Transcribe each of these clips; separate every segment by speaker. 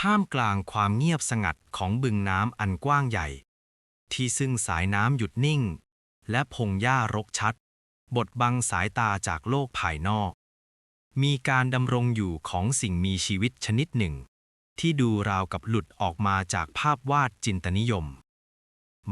Speaker 1: ท่ามกลางความเงียบสงัดของบึงน้ำอันกว้างใหญ่ ที่ซึ่งสายน้ำหยุดนิ่ง และพงหญ้ารกชัด บดบังสายตาจากโลกภายนอก มีการดำรงอยู่ของสิ่งมีชีวิตชนิดหนึ่ง ที่ดูราวกับหลุดออกมาจากภาพวาดจินตนิยม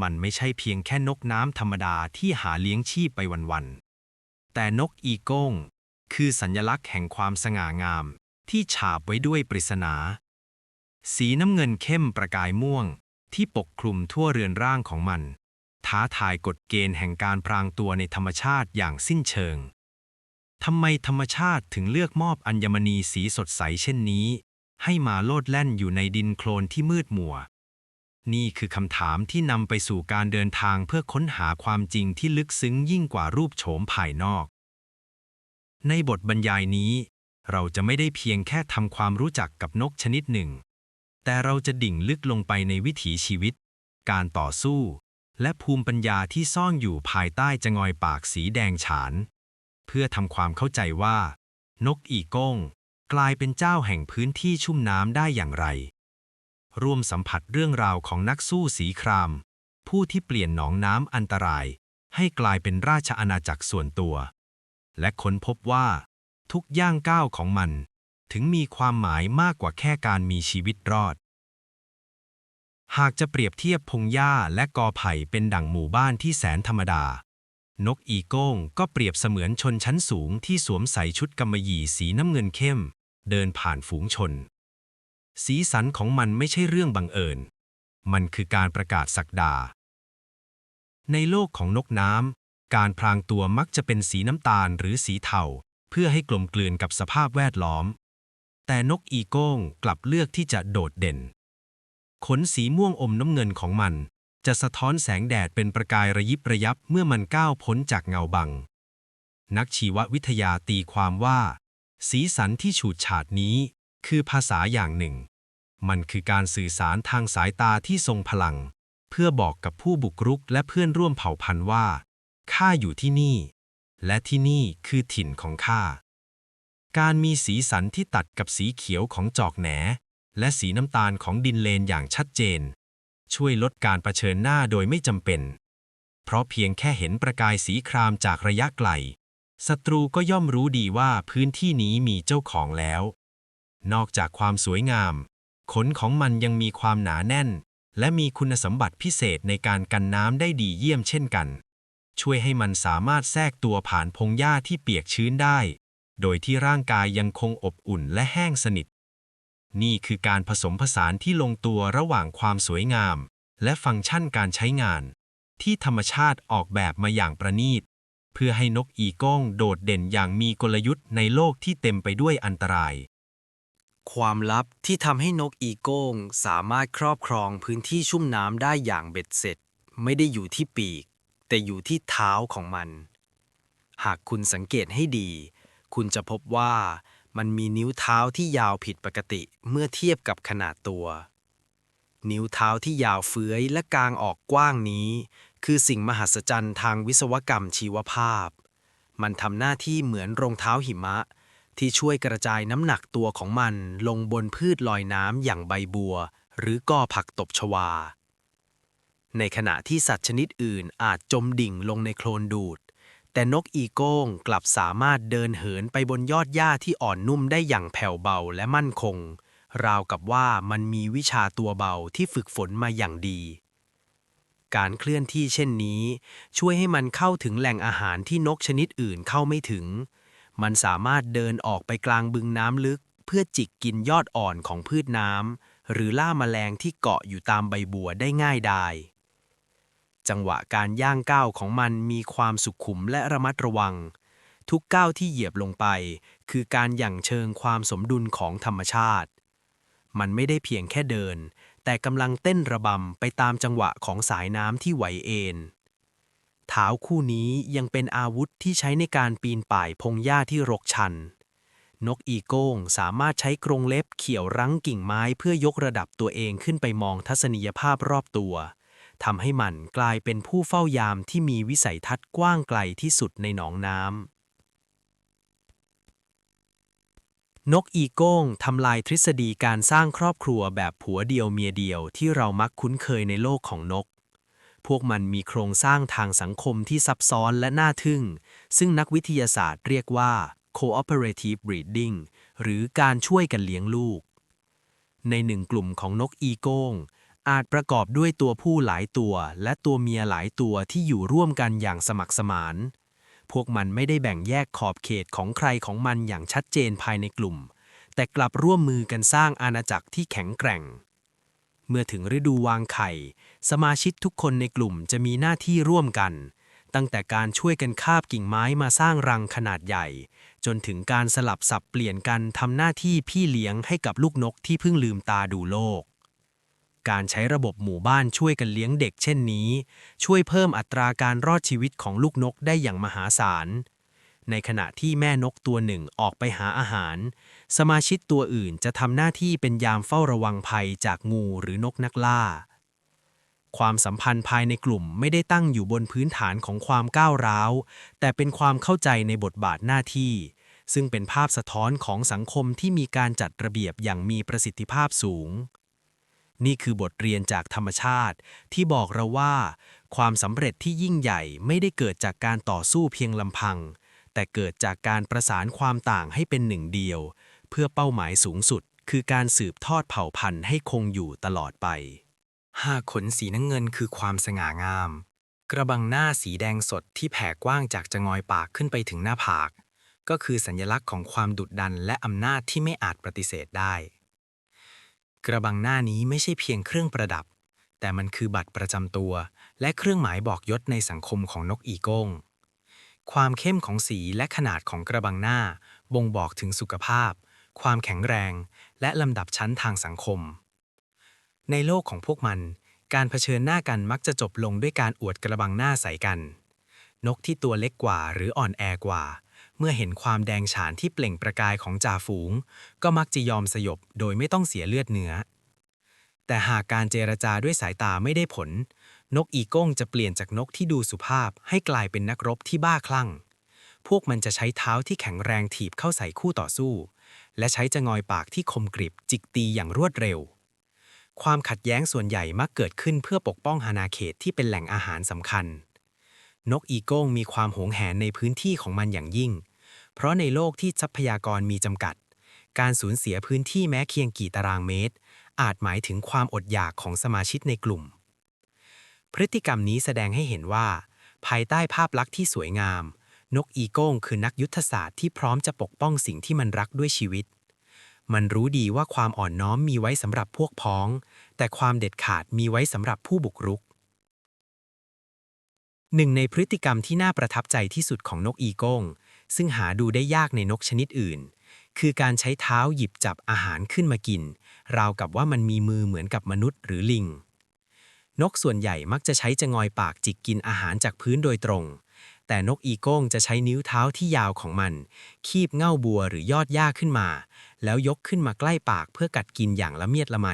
Speaker 1: มันไม่ใช่เพียงแค่นกน้ำธรรมดาที่หาเลี้ยงชีพไปวันๆ แต่นกอีโก้งคือสัญลักษณ์แห่งความสง่างามที่ฉาบไว้ด้วยปริศนา สีน้ำเงินเข้มประกายม่วง ที่ปกคลุมทั่วเรือนร่างของมัน ท้าทายกฎเกณฑ์แห่งการพรางตัวในธรรมชาติอย่างสิ้นเชิงทำไมธรรมชาติถึงเลือกมอบอัญมณีสีสดใสเช่นนี้ ให้มาโลดแล่นอยู่ในดินโคลนที่มืดมัว นี่คือคำถามที่นำไปสู่การเดินทางเพื่อค้นหาความจริงที่ลึกซึ้งยิ่งกว่ารูปโฉมภายนอก ในบทบรรยายนี้ เราจะไม่ได้เพียงแค่ทำความรู้จักกับนกชนิดหนึ่ง แต่เราจะดิ่งลึกลงไปในวิถีชีวิต การต่อสู้ และภูมิปัญญาที่ซ่อนอยู่ภายใต้จงอยปากสีแดงฉาน เพื่อทำความเข้าใจว่า นกอีก้ง กลายเป็นเจ้าแห่งพื้นที่ชุ่มน้ำได้อย่างไร ร่วมสัมผัสเรื่องราวของนักสู้สีคราม ผู้ที่เปลี่ยนหนองน้ำอันตราย ให้กลายเป็นราชอาณาจักรส่วนตัว และค้นพบว่า ทุกย่างก้าวของมัน ถึงมีความหมายมากกว่าแค่การมีชีวิตรอด หากจะเปรียบเทียบพงหญ้าและกอไผ่เป็นดั่งหมู่บ้านที่แสนธรรมดา นกอีโก้งก็เปรียบเสมือนชนชั้นสูงที่สวมใส่ชุดกำมะหยี่สีน้ำเงินเข้ม เดินผ่านฝูงชน สีสันของมันไม่ใช่เรื่องบังเอิญ มันคือการประกาศสักดา ในโลกของนกน้ำการพรางตัวมักจะเป็นสีน้ำตาลหรือสีเทาเพื่อให้กลมกลืนกับสภาพแวดล้อม แต่นกอีโก้งกลับเลือกที่จะโดดเด่น ขนสีม่วงอมน้ำเงินของมัน จะสะท้อนแสงแดดเป็นประกายระยิบระยับเมื่อมันก้าวพ้นจากเงาบัง นักชีววิทยาตีความว่า สีสันที่ฉูดฉาดนี้ คือภาษาอย่างหนึ่ง มันคือการสื่อสารทางสายตาที่ทรงพลัง เพื่อบอกกับผู้บุกรุกและเพื่อนร่วมเผ่าพันธุ์ว่าข้าอยู่ที่นี่ และที่นี่คือถิ่นของข้า การมีสีสันที่ตัดกับสีเขียวของจอกแหน และสีน้ำตาลของดินเลนอย่างชัดเจน ช่วยลดการประเชิญหน้าโดยไม่จำเป็น เพราะเพียงแค่เห็นประกายสีครามจากระยะไกลศัตรูก็ย่อมรู้ดีว่าพื้นที่นี้มีเจ้าของแล้ว นอกจากความสวยงาม ขนของมันยังมีความหนาแน่น และมีคุณสมบัติพิเศษในการกันน้ำได้ดีเยี่ยมเช่นกัน ช่วยให้มันสามารถแทรกตัวผ่านพงหญ้าที่เปียกชื้นได้ โดยที่ร่างกายยังคงอบอุ่นและแห้งสนิท นี่คือการผสมผสานที่ลงตัวระหว่างความสวยงาม และฟังก์ชันการใช้งาน ที่ธรรมชาติออกแบบมาอย่างประณีต เพื่อให้นกอีโก้งโดดเด่นอย่างมีกลยุทธ์ในโลกที่เต็มไปด้วยอันตราย
Speaker 2: ความลับที่ทำให้นกอีโก้งสามารถครอบครองพื้นที่ชุ่มน้ำได้อย่างเบ็ดเสร็จ ไม่ได้อยู่ที่ปีก แต่อยู่ที่เท้าของมัน หากคุณสังเกตให้ดี คุณจะพบว่ามันมีนิ้วเท้าที่ยาวผิดปกติเมื่อเทียบกับขนาดตัว นิ้วเท้าที่ยาวเฟื้อยและกลางออกกว้างนี้ คือสิ่งมหัศจรรย์ทางวิศวกรรมชีวภาพ มันทำหน้าที่เหมือนรองเท้าหิมะ ที่ช่วยกระจายน้ำหนักตัวของมันลงบนพืชลอยน้ำอย่างใบบัว หรือกอผักตบชวา ในขณะที่สัตว์ชนิดอื่นอาจจมดิ่งลงในโคลนดูด แต่นกอีโก้งกลับสามารถเดินเหินไปบนยอดหญ้าที่อ่อนนุ่มได้อย่างแผ่วเบาและมั่นคง ราวกับว่ามันมีวิชาตัวเบาที่ฝึกฝนมาอย่างดี การเคลื่อนที่เช่นนี้ ช่วยให้มันเข้าถึงแหล่งอาหารที่นกชนิดอื่นเข้าไม่ถึง มันสามารถเดินออกไปกลางบึงน้ำลึก เพื่อจิกกินยอดอ่อนของพืชน้ำหรือล่าแมลงที่เกาะอยู่ตามใบบัวได้ง่ายดาย จังหวะการย่างก้าวของมันมีความสุขุมและระมัดระวัง ทุกก้าวที่เหยียบลงไป คือการหยั่งเชิงความสมดุลของธรรมชาติ มันไม่ได้เพียงแค่เดิน แต่กำลังเต้นระบำไปตามจังหวะของสายน้ำที่ไหวเอ็นเท้าคู่นี้ยังเป็นอาวุธที่ใช้ในการปีนป่ายพงหญ้าที่รกชัน นกอีโก้งสามารถใช้กรงเล็บเขี่ยวรั้งกิ่งไม้เพื่อยกระดับตัวเองขึ้นไปมองทัศนียภาพรอบตัว ทำให้มันกลายเป็นผู้เฝ้ายามที่มีวิสัยทัศน์กว้างไกลที่สุดในหนองน้ำนกอีโก้งทำลายทฤษฎีการสร้างครอบครัวแบบผัวเดียวเมียเดียวที่เรามักคุ้นเคยในโลกของนก พวกมันมีโครงสร้างทางสังคมที่ซับซ้อนและน่าทึ่ง ซึ่งนักวิทยาศาสตร์เรียกว่า cooperative breeding หรือการช่วยกันเลี้ยงลูก ในหนึ่งกลุ่มของนกอีโก้ง อาจประกอบด้วยตัวผู้หลายตัวและตัวเมียหลายตัวที่อยู่ร่วมกันอย่างสมัครสมาน พวกมันไม่ได้แบ่งแยกขอบเขตของใครของมันอย่างชัดเจนภายในกลุ่ม แต่กลับร่วมมือกันสร้างอาณาจักรที่แข็งแกร่ง เมื่อถึงฤดูวางไข่ สมาชิกทุกคนในกลุ่มจะมีหน้าที่ร่วมกัน ตั้งแต่การช่วยกันคาบกิ่งไม้มาสร้างรังขนาดใหญ่ จนถึงการสลับสับเปลี่ยนกันทำหน้าที่พี่เลี้ยงให้กับลูกนกที่เพิ่งลืมตาดูโลก การใช้ระบบหมู่บ้านช่วยกันเลี้ยงเด็กเช่นนี้ ช่วยเพิ่มอัตราการรอดชีวิตของลูกนกได้อย่างมหาศาล ในขณะที่แม่นกตัวหนึ่งออกไปหาอาหาร สมาชิกตัวอื่นจะทำหน้าที่เป็นยามเฝ้าระวังภัยจากงูหรือนกนักล่า ความสัมพันธ์ภายในกลุ่มไม่ได้ตั้งอยู่บนพื้นฐานของความก้าวร้าว แต่เป็นความเข้าใจในบทบาทหน้าที่ซึ่งเป็นภาพสะท้อนของสังคมที่มีการจัดระเบียบอย่างมีประสิทธิภาพสูง นี่คือบทเรียนจากธรรมชาติ ที่บอกเราว่า ความสำเร็จที่ยิ่งใหญ่ไม่ได้เกิดจากการต่อสู้เพียงลำพัง แต่เกิดจากการประสานความต่างให้เป็นหนึ่งเดียว เพื่อเป้าหมายสูงสุด คือการสืบทอดเผ่าพันธุ์ให้คงอยู่ตลอดไปห้าขนสีน้ำเงินคือความสง่างาม กระบังหน้าสีแดงสดที่แผ่กว้างจากจะงอยปากขึ้นไปถึงหน้าผาก ก็คือสัญลักษณ์ของความดุดดันและอำนาจที่ไม่อาจปฏิเสธได้ กระบังหน้านี้ไม่ใช่เพียงเครื่องประดับ แต่มันคือบัตรประจำตัว และเครื่องหมายบอกยศในสังคมของนกอีโก้ง ความเข้มของสีและขนาดของกระบังหน้า บ่งบอกถึงสุขภาพ ความแข็งแรง และลำดับชั้นทางสังคม ในโลกของพวกมัน การเผชิญหน้ากันมักจะจบลงด้วยการอวดกระบังหน้าใส่กัน นกที่ตัวเล็กกว่าหรืออ่อนแอกว่า เมื่อเห็นความแดงฉานที่เปล่งประกายของจ่าฝูง ก็มักจะยอมสยบโดยไม่ต้องเสียเลือดเนื้อ แต่หากการเจรจาด้วยสายตาไม่ได้ผล นกอีโก้งจะเปลี่ยนจากนกที่ดูสุภาพให้กลายเป็นนักรบที่บ้าคลั่ง พวกมันจะใช้เท้าที่แข็งแรงถีบเข้าใส่คู่ต่อสู้ และใช้จะงอยปากที่คมกริบจิกตีอย่างรวดเร็ว ความขัดแย้งส่วนใหญ่มักเกิดขึ้นเพื่อปกป้องอาณาเขตที่เป็นแหล่งอาหารสำคัญ นกอีโก้งมีความหงแหนในพื้นที่ของมันอย่างยิ่ง เพราะในโลกที่ทรัพยากรมีจำกัด การสูญเสียพื้นที่แม้เคียงกี่ตารางเมตร อาจหมายถึงความอดอยากของสมาชิกในกลุ่ม พฤติกรรมนี้แสดงให้เห็นว่า ภายใต้ภาพลักษณ์ที่สวยงาม นกอีโก้งคือนักยุทธศาสตร์ที่พร้อมจะปกป้องสิ่งที่มันรักด้วยชีวิต มันรู้ดีว่าความอ่อนน้อมมีไว้สำหรับพวกพ้อง แต่ความเด็ดขาดมีไว้สำหรับผู้บุกรุก หนึ่งในพฤติกรรมที่น่าประทับใจที่สุดของนกอีโก้ง ซึ่งหาดูได้ยากในนกชนิดอื่น คือการใช้เท้าหยิบจับอาหารขึ้นมากิน ราวกับว่ามันมีมือเหมือนกับมนุษย์หรือลิง นกส่วนใหญ่มักจะใช้จะงอยปากจิกกินอาหารจากพื้นโดยตรง แต่นกอีโก้งจะใช้นิ้วเท้าที่ยาวของมัน คีบเง่าบัวหรือยอดหญ้าขึ้นมา แล้วยกขึ้นมาใกล้ปากเพื่อกัดกินอย่างละเมียดละไม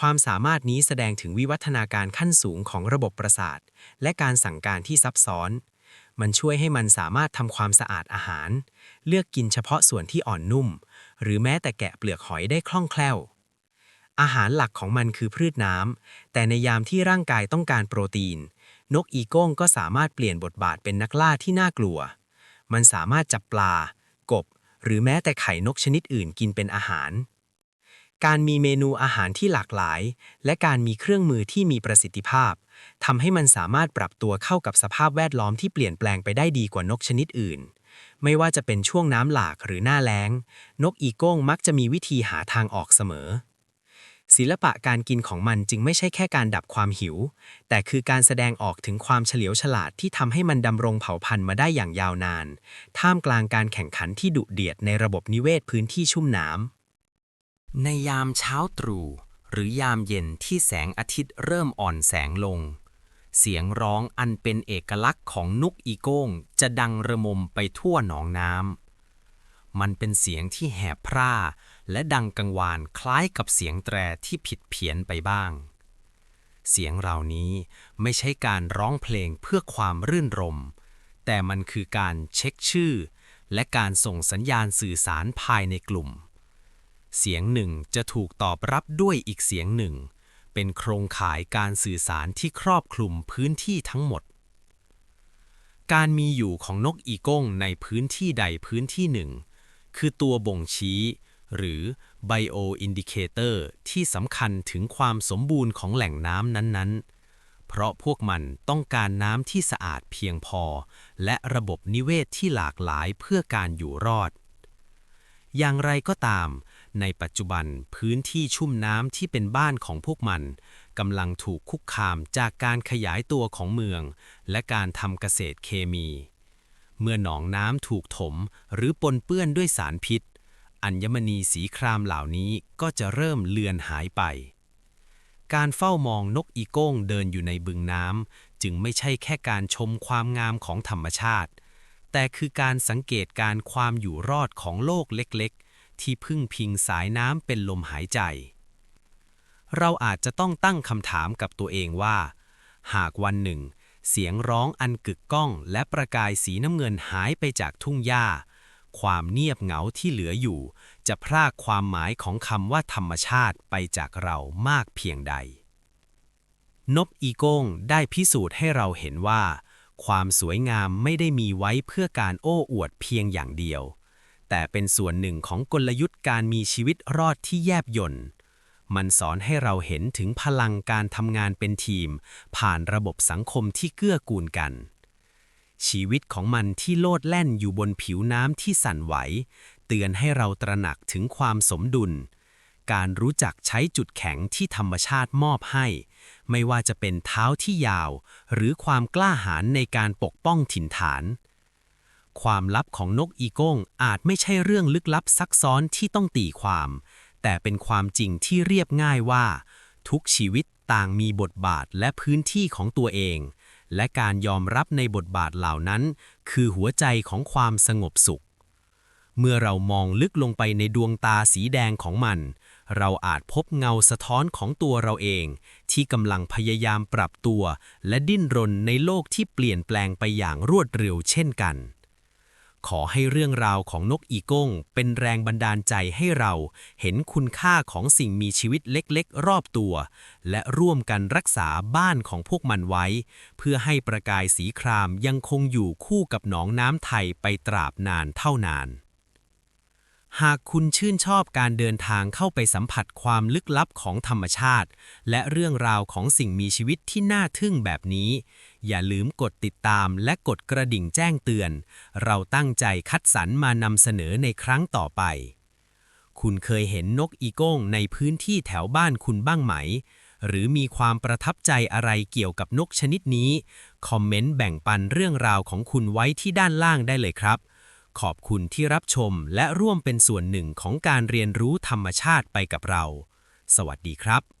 Speaker 2: ความสามารถนี้แสดงถึงวิวัฒนาการขั้นสูงของระบบประสาท และการสั่งการที่ซับซ้อน มันช่วยให้มันสามารถทำความสะอาดอาหาร เลือกกินเฉพาะส่วนที่อ่อนนุ่ม หรือแม้แต่แกะเปลือกหอยได้คล่องแคล่ว อาหารหลักของมันคือพืชน้ำ แต่ในยามที่ร่างกายต้องการโปรตีน นกอีโก้งก็สามารถเปลี่ยนบทบาทเป็นนักล่าที่น่ากลัว มันสามารถจับปลา กบ หรือแม้แต่ไข่นกชนิดอื่นกินเป็นอาหาร การมีเมนูอาหารที่หลากหลาย และการมีเครื่องมือที่มีประสิทธิภาพทำให้มันสามารถปรับตัวเข้ากับสภาพแวดล้อมที่เปลี่ยนแปลงไปได้ดีกว่านกชนิดอื่น ไม่ว่าจะเป็นช่วงน้ำหลากหรือหน้าแล้ง นกอีโก้งมักจะมีวิธีหาทางออกเสมอ ศิลปะการกินของมันจึงไม่ใช่แค่การดับความหิว แต่คือการแสดงออกถึงความเฉลียวฉลาดที่ทำให้มันดำรงเผ่าพันธุ์มาได้อย่างยาวนาน ท่ามกลางการแข่งขันที่ดุเดือดในระบบนิเวศพื้นที่ชุ่มน้ำ ในยามเช้าตรู่หรือยามเย็นที่แสงอาทิตย์เริ่มอ่อนแสงลง เสียงร้องอันเป็นเอกลักษณ์ของนกอีโก้งจะดังระมมไปทั่วหนองน้ำมันเป็นเสียงที่แหบพร่า และดังกังวานคล้ายกับเสียงแตรที่ผิดเพี้ยนไปบ้าง เสียงเหล่านี้ไม่ใช่การร้องเพลงเพื่อความรื่นรม แต่มันคือการเช็คชื่อ และการส่งสัญญาณสื่อสารภายในกลุ่ม เสียงหนึ่งจะถูกตอบรับด้วยอีกเสียงหนึ่ง เป็นโครงข่ายการสื่อสารที่ครอบคลุมพื้นที่ทั้งหมด การมีอยู่ของนกอีก้งในพื้นที่ใดพื้นที่หนึ่ง คือตัวบ่งชี้ หรือ Bio Indicator ที่สำคัญถึงความสมบูรณ์ของแหล่งน้ำนั้นๆ เพราะพวกมันต้องการน้ำที่สะอาดเพียงพอ และระบบนิเวศที่หลากหลายเพื่อการอยู่รอด อย่างไรก็ตาม ในปัจจุบันพื้นที่ชุ่มน้ำที่เป็นบ้านของพวกมันกำลังถูกคุกคามจากการขยายตัวของเมือง และการทำเกษตรเคมี เมื่อหนองน้ำถูกถมหรือปนเปื้อนด้วยสารพิษ อัญมณีสีครามเหล่านี้ก็จะเริ่มเลือนหายไป การเฝ้ามองนกอีโก้งเดินอยู่ในบึงน้ำจึงไม่ใช่แค่การชมความงามของธรรมชาติ แต่คือการสังเกตการความอยู่รอดของโลกเล็กๆ ที่พึ่งพิงสายน้ำเป็นลมหายใจ เราอาจจะต้องตั้งคำถามกับตัวเองว่า หากวันหนึ่ง เสียงร้องอันกึกก้องและประกายสีน้ำเงินหายไปจากทุ่งหญ้า ความเงียบเหงาที่เหลืออยู่ จะพรากความหมายของคำว่าธรรมชาติไปจากเรามากเพียงใด นบอีโก้งได้พิสูจน์ให้เราเห็นว่า ความสวยงามไม่ได้มีไว้เพื่อการโอ้อวดเพียงอย่างเดียว แต่เป็นส่วนหนึ่งของกลยุทธ์การมีชีวิตรอดที่แยบยลมันสอนให้เราเห็นถึงพลังการทำงานเป็นทีม ผ่านระบบสังคมที่เกื้อกูลกัน ชีวิตของมันที่โลดแล่นอยู่บนผิวน้ำที่สั่นไหว เตือนให้เราตระหนักถึงความสมดุล การรู้จักใช้จุดแข็งที่ธรรมชาติมอบให้ ไม่ว่าจะเป็นเท้าที่ยาว หรือความกล้าหาญในการปกป้องถิ่นฐาน ความลับของนกอีโก้งอาจไม่ใช่เรื่องลึกลับซักซ้อนที่ต้องตีความ แต่เป็นความจริงที่เรียบง่ายว่า ทุกชีวิตต่างมีบทบาทและพื้นที่ของตัวเอง และการยอมรับในบทบาทเหล่านั้น คือหัวใจของความสงบสุข เมื่อเรามองลึกลงไปในดวงตาสีแดงของมัน เราอาจพบเงาสะท้อนของตัวเราเอง ที่กำลังพยายามปรับตัว และดิ้นรนในโลกที่เปลี่ยนแปลงไปอย่างรวดเร็วเช่นกัน ขอให้เรื่องราวของนกอีก้ง เป็นแรงบันดาลใจให้เราเห็นคุณค่าของสิ่งมีชีวิตเล็กๆ รอบตัว และร่วมกันรักษาบ้านของพวกมันไว้ เพื่อให้ประกายสีครามยังคงอยู่คู่กับหนองน้ำไทยไปตราบนานเท่านาน หากคุณชื่นชอบการเดินทางเข้าไปสัมผัสความลึกลับของธรรมชาติ และเรื่องราวของสิ่งมีชีวิตที่น่าทึ่งแบบนี้ อย่าลืมกดติดตามและกดกระดิ่งแจ้งเตือน เราตั้งใจคัดสรรมานำเสนอในครั้งต่อไป คุณเคยเห็นนกอีโก้งในพื้นที่แถวบ้านคุณบ้างไหม หรือมีความประทับใจอะไรเกี่ยวกับนกชนิดนี้ คอมเมนต์แบ่งปันเรื่องราวของคุณไว้ที่ด้านล่างได้เลยครับขอบคุณที่รับชมและร่วมเป็นส่วนหนึ่งของการเรียนรู้ธรรมชาติไปกับเรา สวัสดีครับ